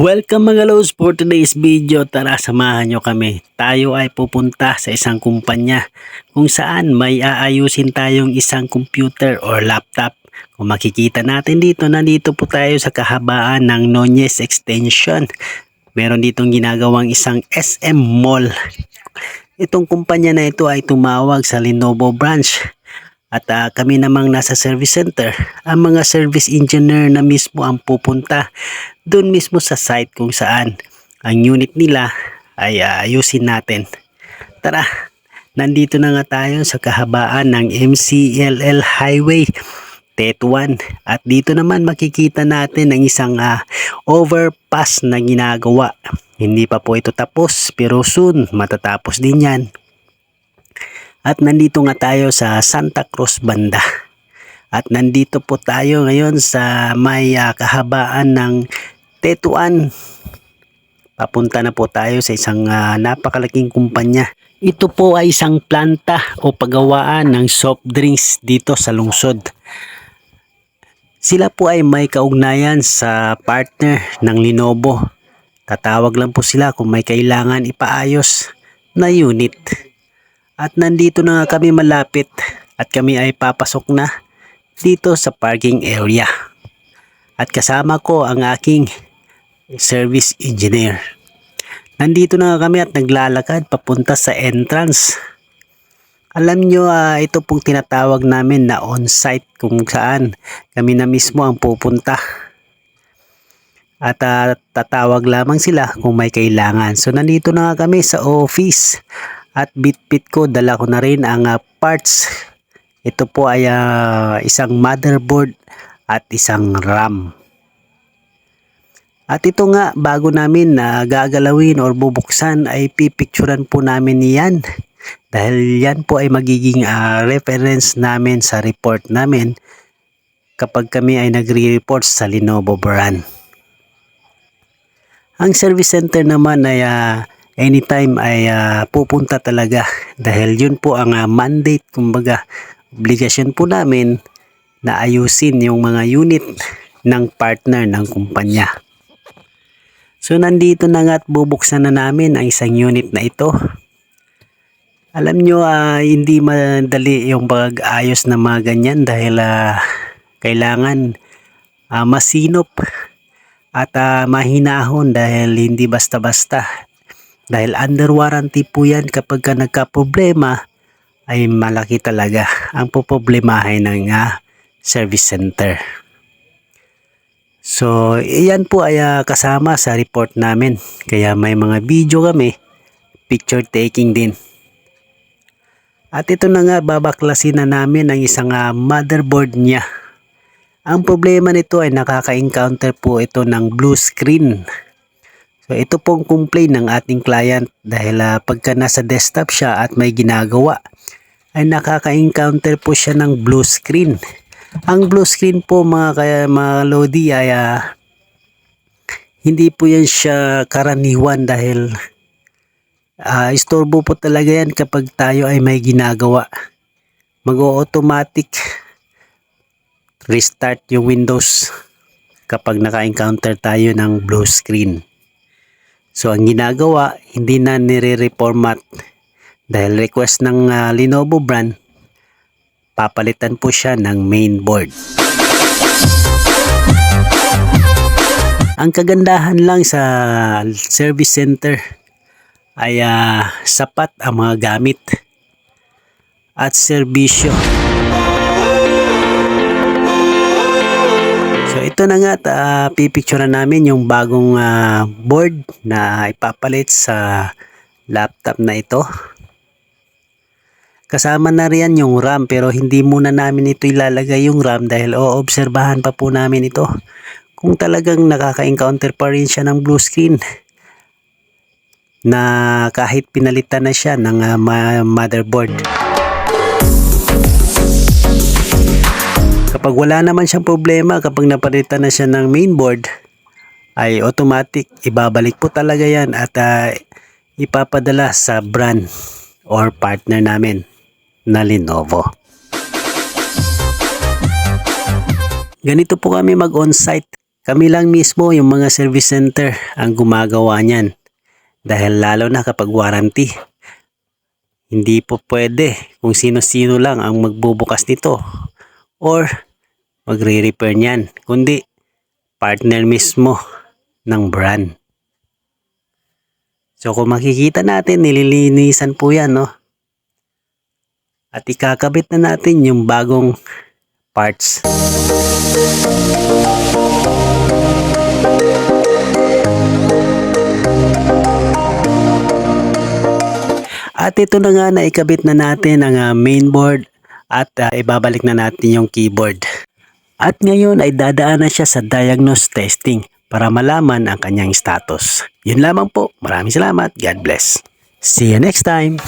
Welcome mga lows for today's video. Tara samahan nyo kami. Tayo ay pupunta sa isang kumpanya kung saan may aayusin tayong isang computer or laptop. Kung makikita natin dito, nandito po tayo sa kahabaan ng Nonyes Extension. Meron ditong ginagawang isang SM Mall. Itong kumpanya na ito ay tumawag sa Lenovo branch. At ah, kami namang nasa service center, ang mga service engineer na mismo ang pupunta doon mismo sa site kung saan ang unit nila ay ah, ayusin natin. Tara, nandito na nga tayo sa kahabaan ng MCLL Highway Tetuan at dito naman makikita natin ang isang ah, overpass na ginagawa. Hindi pa po ito tapos pero soon matatapos din yan. At nandito nga tayo sa Santa Cruz banda. At nandito po tayo ngayon sa may ah, kahabaan ng Tetuan. Papunta na po tayo sa isang ah, napakalaking kumpanya. Ito po ay isang planta o pagawaan ng soft drinks dito sa lungsod. Sila po ay may kaugnayan sa partner ng Lenovo. Tatawag lang po sila kung may kailangan ipaayos na unit. At nandito na nga kami malapit at kami ay papasok na dito sa parking area. At kasama ko ang aking service engineer. Nandito na kami at naglalakad papunta sa entrance. Alam nyo, ah, ito pong tinatawag namin na on-site kung saan kami na mismo ang pupunta. At ah, tatawag lamang sila kung may kailangan. So nandito na kami sa office at bit-bit ko dala ko na rin ang ah, parts. Ito po ay ah, isang motherboard at isang RAM. At ito nga bago namin na gagalawin or bubuksan ay pipicturan po namin yan. Dahil yan po ay magiging ah, reference namin sa report namin kapag kami ay nagre-report sa Lenovo brand. Ang service center naman ay ah, anytime ay ah, pupunta talaga dahil yun po ang ah, mandate kumbaga obligasyon po namin na ayusin yung mga unit ng partner ng kumpanya. So nandito na nga at bubuksan na namin ang isang unit na ito. Alam nyo, ah, hindi madali yung pag-ayos ng mga ganyan dahil ah, kailangan ah, masinop at ah, mahinahon dahil hindi basta-basta. Dahil under warranty po yan kapag ka nagka-problema ay malaki talaga ang poproblemahin ng ah, service center. So, iyan po ay ah, kasama sa report namin. Kaya may mga video kami, picture taking din. At ito na nga babaklasin na namin ang isang ah, motherboard niya. Ang problema nito ay nakaka-encounter po ito ng blue screen. So ito pong complaint ng ating client dahil ah, pagka nasa desktop siya at may ginagawa ay nakaka-encounter po siya ng blue screen. Ang blue screen po mga kaya mga Lodi ay ah, hindi po yan siya karaniwan dahil ah, istorbo po talaga yan kapag tayo ay may ginagawa. Mag-automatic restart yung Windows kapag naka-encounter tayo ng blue screen. So ang ginagawa, hindi na nire-reformat dahil request ng ah, Lenovo brand, papalitan po siya ng main board. Ang kagandahan lang sa service center ay ah, sapat ang mga gamit at serbisyo. So ito na nga, uh, pipicturean namin yung bagong ah, board na ipapalit sa laptop na ito. Kasama na riyan yung RAM pero hindi muna namin ito ilalagay yung RAM dahil oobserbahan pa po namin ito. Kung talagang nakaka-encounter pa rin siya ng blue screen na kahit pinalitan na siya ng ah, ma- motherboard. Kapag wala naman siyang problema, kapag napalitan na siya ng mainboard, ay automatic ibabalik po talaga yan at ah, ipapadala sa brand or partner namin na Lenovo. Ganito po kami mag-on-site Kami lang mismo yung mga service center ang gumagawa niyan. Dahil lalo na kapag warranty. Hindi po pwede kung sino-sino lang ang magbubukas nito or magre-repair niyan. Kundi partner mismo ng brand. So kung makikita natin, nililinisan po yan, no? At ikakabit na natin yung bagong parts. At ito na nga na ikabit na natin ang ah, mainboard at ah, ibabalik na natin yung keyboard. At ngayon ay dadaan na siya sa diagnose testing para malaman ang kanyang status. Yun lamang po. Maraming salamat. God bless. See you next time.